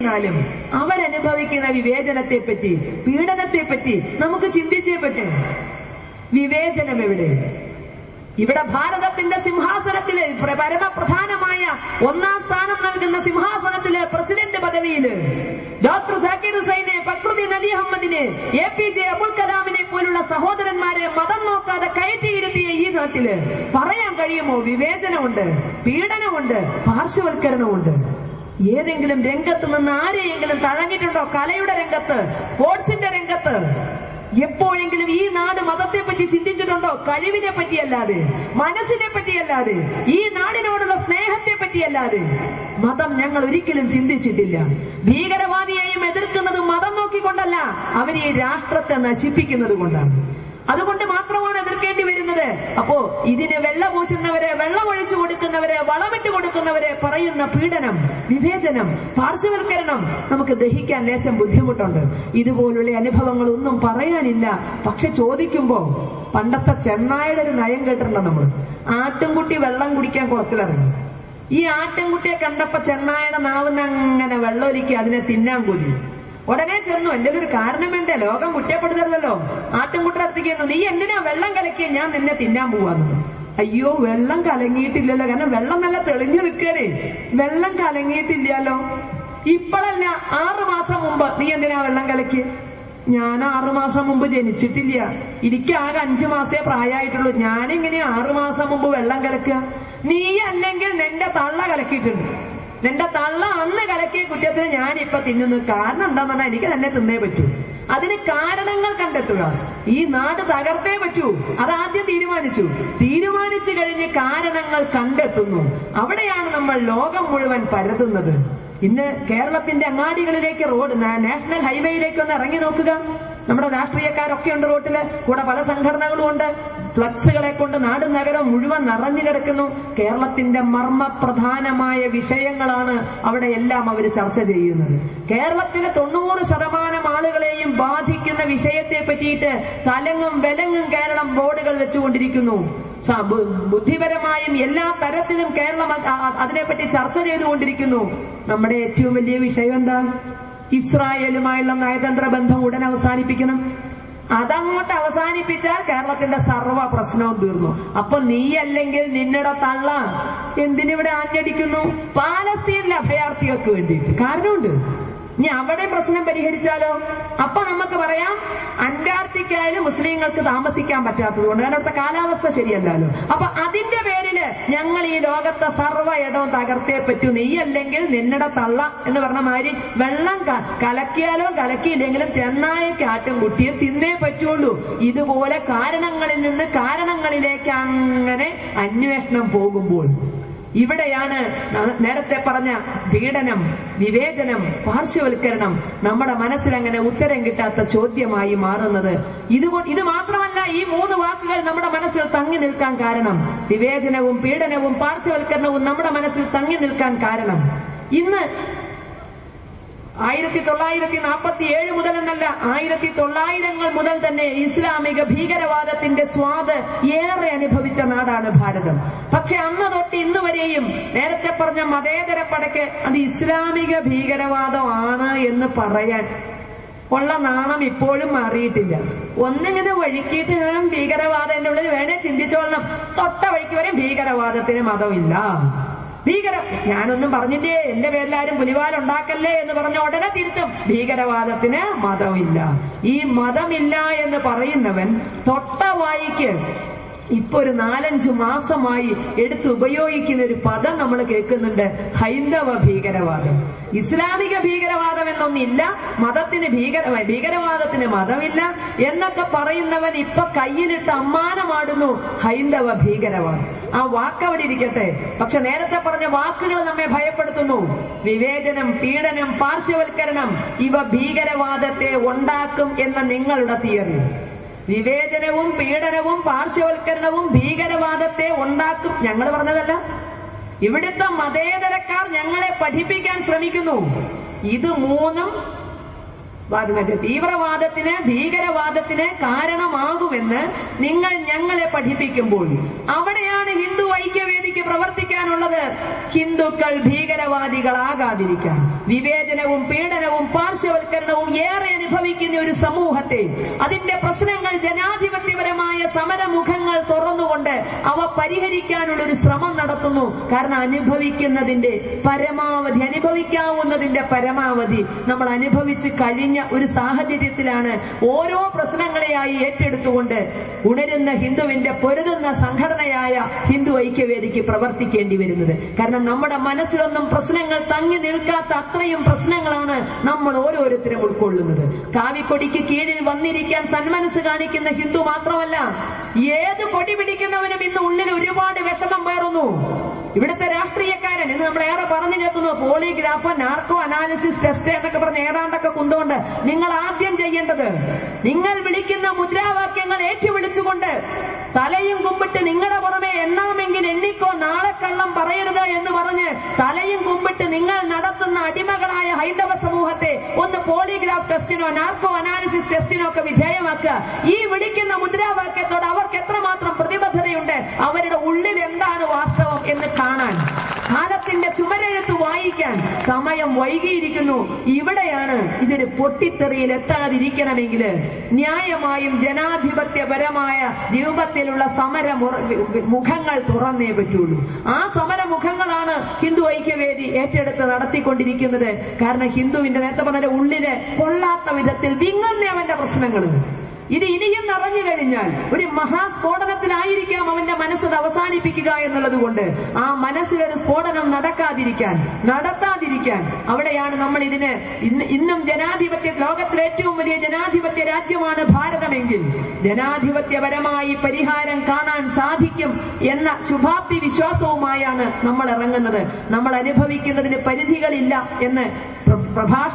എന്നാലും അവരനുഭവിക്കുന്ന വിവേചനത്തെ പറ്റി പീഡനത്തെ പറ്റി നമുക്ക് ചിന്തിച്ചേ പറ്റേ വിവേചനം എവിടെ? ഇവിടെ ഭാരതത്തിന്റെ സിംഹാസനത്തിൽ പരമപ്രധാനമായ ഒന്നാം സ്ഥാനം നൽകുന്ന സിംഹാസനത്തിൽ പ്രസിഡന്റ് പദവിയിൽ ഡോക്ടർ സാക്കിർ ഹുസൈനെ ഫക്രുദ്ദീൻ അലി അഹമ്മദിനെ എ പി ജെ അബുൽ കലാമിനെ പോലുള്ള സഹോദരന്മാരെ മതം നോക്കാതെ കയറ്റിയിരുത്തിയ ഈ നാട്ടിൽ പറയാൻ കഴിയുമോ? വിവേചനമുണ്ട് പീഡനമുണ്ട് പാർശ്വവൽക്കരണമുണ്ട്. ഏതെങ്കിലും രംഗത്ത് നിന്ന് ആരെയെങ്കിലും തഴഞ്ഞിട്ടുണ്ടോ? കലയുടെ രംഗത്ത് സ്പോർട്സിന്റെ രംഗത്ത്? എപ്പോഴെങ്കിലും ഈ നാട് മതത്തെ പറ്റി ചിന്തിച്ചിട്ടുണ്ടോ? കഴിവിനെ പറ്റിയല്ലാതെ മനസ്സിനെ പറ്റിയല്ലാതെ ഈ നാടിനോടുള്ള സ്നേഹത്തെ പറ്റിയല്ലാതെ? മതം ഞങ്ങൾ ഒരിക്കലും ചിന്തിച്ചിട്ടില്ല. ഭീകരവാദിയെയും എതിർക്കുന്നത് മതം നോക്കിക്കൊണ്ടല്ല അവരെ ഈ രാഷ്ട്രത്തെ നശിപ്പിക്കുന്നത് കൊണ്ടാണ്. അതുകൊണ്ട് മാത്രമാണ് എതിർക്കേണ്ടി വരുന്നത്. ഇതിന് വെള്ള പൂശുന്നവരെ വെള്ളം ഒഴിച്ചു കൊടുക്കുന്നവരെ വളമിട്ട് കൊടുക്കുന്നവരെ പറയുന്ന പീഡനം വിവേചനം പാർശ്വവൽക്കരണം നമുക്ക് ദഹിക്കാൻ ലേശം ബുദ്ധിമുട്ടുണ്ട്. ഇതുപോലുള്ള അനുഭവങ്ങളൊന്നും പറയാനില്ല. പക്ഷെ ചോദിക്കുമ്പോ പണ്ടത്തെ ചെന്നായുടെ ഒരു നയം കേട്ടിട്ടുണ്ടോ നമ്മൾ? ആട്ടുംകുട്ടി വെള്ളം കുടിക്കാൻ കുളത്തിലിറങ്ങി. ഈ ആട്ടുംകുട്ടിയെ കണ്ടപ്പോ ചെന്നായുടെ നാവുന്ന അങ്ങനെ വെള്ളമൊലിക്ക് അതിനെ തിന്നാൻ കൊതി. ഉടനെ ചെന്നു. എന്റെ ഒരു കാരണം വേണ്ടേ ലോകം കുറ്റപ്പെടുത്തരുതല്ലോ. ചെന്നു നീ എന്തിനാ വെള്ളം കലക്കിയ ഞാൻ നിന്നെ തിന്നാൻ പോവാന്ന്? അയ്യോ വെള്ളം കലങ്ങിയിട്ടില്ലല്ലോ. കാരണം വെള്ളം നല്ല തെളിഞ്ഞു നിൽക്കണേ വെള്ളം കലങ്ങിയിട്ടില്ലല്ലോ. ഇപ്പോഴല്ല ആറു മാസം മുമ്പ് നീ എന്തിനാ വെള്ളം കലക്കി? ഞാൻ ആറു മാസം മുമ്പ് ജനിച്ചിട്ടില്ല. എനിക്ക് ആകെ അഞ്ചു മാസേ പ്രായമായിട്ടുള്ളൂ. ഞാനെങ്ങനെയാ ആറു മാസം മുമ്പ് വെള്ളം കലക്കുക. നീ അല്ലെങ്കിൽ നിന്റെ തള്ള കലക്കിയിട്ടുണ്ട്. നിന്റെ തള്ള അന്ന് കലക്കിയ കുറ്റത്തിന് ഞാൻ ഇപ്പൊ തിന്നുന്നു. കാരണം എന്താന്ന് പറഞ്ഞാൽ എനിക്ക് തന്നെ തിന്നേ പറ്റൂ. അതിന് കാരണങ്ങൾ കണ്ടെത്തുക. ഈ നാട് തകർത്തേ പറ്റൂ. അതാദ്യം തീരുമാനിച്ചു. തീരുമാനിച്ചു കഴിഞ്ഞ് കാരണങ്ങൾ കണ്ടെത്തുന്നു. അവിടെയാണ് നമ്മൾ ലോകം മുഴുവൻ പരതുന്നത്. ഇന്ന് കേരളത്തിന്റെ അങ്ങാടികളിലേക്ക് റോഡ് നാഷണൽ ഹൈവേയിലേക്ക് ഒന്ന് ഇറങ്ങി നോക്കുക. നമ്മുടെ രാഷ്ട്രീയക്കാരൊക്കെ ഉണ്ട് റോട്ടിൽ. കൂടെ പല സംഘടനകളും ഉണ്ട്. ഫ്ലക്സുകളെ കൊണ്ട് നാടും നഗരം മുഴുവൻ നിറഞ്ഞു കിടക്കുന്നു. കേരളത്തിന്റെ മർമ്മപ്രധാനമായ വിഷയങ്ങളാണ് അവിടെ എല്ലാം അവർ ചർച്ച ചെയ്യുന്നത്. കേരളത്തിലെ തൊണ്ണൂറ് ശതമാനം ആളുകളെയും ബാധിക്കുന്ന വിഷയത്തെ പറ്റിയിട്ട് തലങ്ങും വിലങ്ങും കേരളം ബോർഡുകൾ വെച്ചുകൊണ്ടിരിക്കുന്നു. ബുദ്ധിപരമായും എല്ലാ തരത്തിലും കേരളം അതിനെപ്പറ്റി ചർച്ച ചെയ്തുകൊണ്ടിരിക്കുന്നു. നമ്മുടെ ഏറ്റവും വലിയ വിഷയം എന്താ? ഇസ്രായേലുമായുള്ള നയതന്ത്ര ബന്ധം ഉടൻ അവസാനിപ്പിക്കണം. അതങ്ങോട്ട് അവസാനിപ്പിച്ചാൽ കേരളത്തിന്റെ സർവ പ്രശ്നവും തീർന്നു. അപ്പൊ നീ അല്ലെങ്കിൽ നിന്നയുടെ തള്ള എന്തിനിവിടെ ആഞ്ഞടിക്കുന്നു? പാലസ്തീനിലെ അഭയാർത്ഥികൾക്ക് വേണ്ടിയിട്ട്. കാരണമുണ്ട്. ഇനി അവിടെ പ്രശ്നം പരിഹരിച്ചാലോ? അപ്പൊ നമുക്ക് പറയാം അന്റാർട്ടിക്കയിൽ മുസ്ലിങ്ങൾക്ക് താമസിക്കാൻ പറ്റാത്തത് കൊണ്ട് അവിടുത്തെ കാലാവസ്ഥ ശരിയല്ലല്ലോ. അപ്പൊ അതിന്റെ പേരിൽ ഞങ്ങൾ ഈ ലോകത്തെ സർവ ഇടവും തകർത്തേ പറ്റൂ. നീ അല്ലെങ്കിൽ നിന്നടെ തള്ള എന്ന് പറഞ്ഞ മാതിരി വെള്ളം കലക്കിയാലോ കലക്കിയില്ലെങ്കിലും ചെന്നായക്ക് ആറ്റം കുട്ടിയും തിന്നേ പറ്റുള്ളൂ. ഇതുപോലെ കാരണങ്ങളിൽ നിന്ന് കാരണങ്ങളിലേക്ക് അങ്ങനെ അന്വേഷണം പോകുമ്പോൾ ഇവിടെയാണ് നേരത്തെ പറഞ്ഞ പീഡനം വിവേചനം പാർശ്വവൽക്കരണം നമ്മുടെ മനസ്സിൽ അങ്ങനെ ഉത്തരം കിട്ടാത്ത ചോദ്യമായി മാറുന്നത്. ഇത് ഇത് മാത്രമല്ല ഈ മൂന്ന് വാക്കുകൾ നമ്മുടെ മനസ്സിൽ തങ്ങി നിൽക്കാൻ കാരണം. വിവേചനവും പീഡനവും പാർശ്വവൽക്കരണവും നമ്മുടെ മനസ്സിൽ തങ്ങി നിൽക്കാൻ കാരണം. ഇന്ന് ആയിരത്തി തൊള്ളായിരത്തി നാൽപ്പത്തി ഏഴ് മുതൽ എന്നല്ല ആയിരത്തി തൊള്ളായിരങ്ങൾ മുതൽ തന്നെ ഇസ്ലാമിക ഭീകരവാദത്തിന്റെ സ്വാദ് ഏറെ അനുഭവിച്ച നാടാണ് ഭാരതം. പക്ഷെ അന്ന് തൊട്ട് ഇന്ന് വരെയും നേരത്തെ പറഞ്ഞ മതേതര പടയ്ക്ക് അത് ഇസ്ലാമിക ഭീകരവാദമാണ് എന്ന് പറയാൻ ഉള്ള നാണം ഇപ്പോഴും മാറിയിട്ടില്ല. ഒന്നിങ്ങനെ വഴുക്കിയിട്ട് ഭീകരവാദം എന്നുള്ളത് വേണേ ചിന്തിച്ചോളണം. തൊട്ട വഴിക്ക് വരെ ഭീകരവാദത്തിന് മതമില്ല. ഭീകര ഞാനൊന്നും പറഞ്ഞില്ലേ? എന്റെ പേരിലാരും പുലിവാലുണ്ടാക്കല്ലേ എന്ന് പറഞ്ഞ ഉടനെ തിരുത്തും. ഭീകരവാദത്തിന് മതമില്ല. ഈ മതമില്ല എന്ന് പറയുന്നവൻ തൊട്ട വായിക്ക് ഇപ്പൊ ഒരു നാലഞ്ച് മാസമായി എടുത്ത് ഉപയോഗിക്കുന്ന ഒരു പദം നമ്മൾ കേൾക്കുന്നുണ്ട്. ഹൈന്ദവ ഭീകരവാദം. ഇസ്ലാമിക ഭീകരവാദം എന്നൊന്നില്ല. മതത്തിന് ഭീകര ഭീകരവാദത്തിന് മതമില്ല എന്നൊക്കെ പറയുന്നവൻ ഇപ്പൊ കയ്യിലിട്ട് അമ്മാനമാടുന്നു. ഹൈന്ദവ ഭീകരവാദം. ആ വാക്ക് അവിടെ ഇരിക്കട്ടെ. പക്ഷെ നേരത്തെ പറഞ്ഞ വാക്കുകൾ നമ്മെ ഭയപ്പെടുത്തുന്നു. വിവേചനം പീഡനം പാർശ്വവൽക്കരണം ഇവ ഭീകരവാദത്തെ ഉണ്ടാക്കും എന്ന നിങ്ങളുടെ തിയറി. വിവേചനവും പീഡനവും പാർശ്വവൽക്കരണവും ഭീകരവാദത്തെ ഉണ്ടാക്കും ഞങ്ങൾ പറഞ്ഞതല്ല. ഇവിടുത്തെ മതേതരക്കാർ ഞങ്ങളെ പഠിപ്പിക്കാൻ ശ്രമിക്കുന്നു. ഇത് മൂന്നും തീവ്രവാദത്തിന് ഭീകരവാദത്തിന് കാരണമാകുമെന്ന് നിങ്ങൾ ഞങ്ങളെ പഠിപ്പിക്കുമ്പോൾ അവിടെയാണ് ഹിന്ദു ഐക്യവേദിക്ക് പ്രവർത്തിക്കാനുള്ളത്. ഹിന്ദുക്കൾ ഭീകരവാദികളാകാതിരിക്കാൻ വിവേചനവും പീഡനവും പാർശ്വവൽക്കരണവും ഏറെ അനുഭവിക്കുന്ന ഒരു സമൂഹത്തെ അതിന്റെ പ്രശ്നങ്ങൾ ജനാധിപത്യപരമായ അവ പരിഹരിക്കാനുള്ള ഒരു ശ്രമം നടത്തുന്നു. കാരണം അനുഭവിക്കുന്നതിന്റെ പരമാവധി അനുഭവിക്കാവുന്നതിന്റെ പരമാവധി നമ്മൾ അനുഭവിച്ച് കഴിഞ്ഞ ഒരു സാഹചര്യത്തിലാണ് ഓരോ പ്രശ്നങ്ങളെയായി ഏറ്റെടുത്തുകൊണ്ട് ഉണരുന്ന ഹിന്ദുവിന്റെ പൊരുതുന്ന സംഘടനയായ ഹിന്ദു ഐക്യവേദിക്ക് പ്രവർത്തിക്കേണ്ടി വരുന്നത്. കാരണം നമ്മുടെ മനസ്സിലൊന്നും പ്രശ്നങ്ങൾ തങ്ങി നിൽക്കാത്ത അത്രയും പ്രശ്നങ്ങളാണ് നമ്മൾ ഓരോരുത്തരും ഉൾക്കൊള്ളുന്നത്. കാവിക്കൊടിക്ക് കീഴിൽ വന്നിരിക്കാൻ സന്മനസ് കാണിക്കുന്ന ഹിന്ദു മാത്രമല്ല ഏത് കൊടി പിടിക്കുന്നവനും ഇന്ന് ഉള്ളിൽ ഒരുപാട് വിഷമം പേറുന്നു ഇവിടുത്തെ രാഷ്ട്രീയക്കാരൻ ഇന്ന് നമ്മൾ ഏറെ പറഞ്ഞു കേൾക്കുന്നു പോളിഗ്രാഫ് നാർക്കോ അനാലിസിസ് ടെസ്റ്റ് എന്നൊക്കെ പറഞ്ഞ് ഏതാണ്ടൊക്കെ കൊണ്ടുകൊണ്ട് നിങ്ങൾ ആദ്യം ചെയ്യേണ്ടത് നിങ്ങൾ വിളിക്കുന്ന മുദ്രാവാക്യങ്ങൾ ഏറ്റുവിളിച്ചുകൊണ്ട് തലയും കുമ്പിട്ട് നിങ്ങളുടെ പുറമെ എണ്ണാമെങ്കിൽ എണ്ണിക്കോ നാളെ കള്ളം പറയരുത് എന്ന് പറഞ്ഞ് തലയും കുമ്പിട്ട് നിങ്ങൾ നടത്തുന്ന അടിമകളായ ഹൈന്ദവ സമൂഹത്തെ ഒന്ന് പോളിഗ്രാഫ് ടെസ്റ്റിനോ നാർക്കോ അനാലിസിസ് ടെസ്റ്റിനോ ഒക്കെ വിധേയമാക്കുക. ഈ വിളിക്കുന്ന മുദ്രാവാക്യത്തോട് അവർക്ക് എത്രമാത്രം പ്രതിബദ്ധതയുണ്ട്? അവരുടെ ഉള്ളിൽ എന്താണ് വാസ്തവം? എന്ന് കാണാൻ കാലത്തിന്റെ ചുമരെഴുത്ത് വായിക്കാൻ സമയം വൈകിയിരിക്കുന്നു. ഇവിടെയാണ് ഇതൊരു പൊട്ടിത്തെറിയിൽ എത്താതിരിക്കണമെങ്കിൽ ന്യായമായും ജനാധിപത്യപരമായ രൂപത്തിലുള്ള സമര മുഖങ്ങൾ തുറന്നേ പറ്റുള്ളൂ. ആ സമരമുഖങ്ങളാണ് ഹിന്ദു ഐക്യവേദി ഏറ്റെടുത്ത് നടത്തിക്കൊണ്ടിരിക്കുന്നത്. കാരണം ഹിന്ദുവിന്റെ നേരത്തെ പറഞ്ഞ ഉള്ളിൽ കൊള്ളാത്ത വിധത്തിൽ വിങ്ങുന്നവന്റെ പ്രശ്നങ്ങൾ ഇത് ഇനിയും നിറഞ്ഞു കഴിഞ്ഞാൽ ഒരു മഹാസ്ഫോടനത്തിലായിരിക്കാം അവന്റെ മനസ്സത് അവസാനിപ്പിക്കുക എന്നുള്ളത് കൊണ്ട് ആ മനസ്സിലൊരു സ്ഫോടനം നടക്കാതിരിക്കാൻ നടത്താതിരിക്കാൻ അവിടെയാണ് നമ്മൾ ഇതിന് ഇന്നും ജനാധിപത്യ ലോകത്തിലെ ഏറ്റവും വലിയ ജനാധിപത്യ രാജ്യമാണ് ഭാരതമെങ്കിൽ ജനാധിപത്യപരമായി പരിഹാരം കാണാൻ സാധിക്കും എന്ന ശുഭാപ്തി വിശ്വാസവുമായാണ് നമ്മൾ ഇറങ്ങുന്നത്. നമ്മൾ അനുഭവിക്കുന്നതിന് പരിധികളില്ല എന്ന് പ്ര- പ്രഭാഷ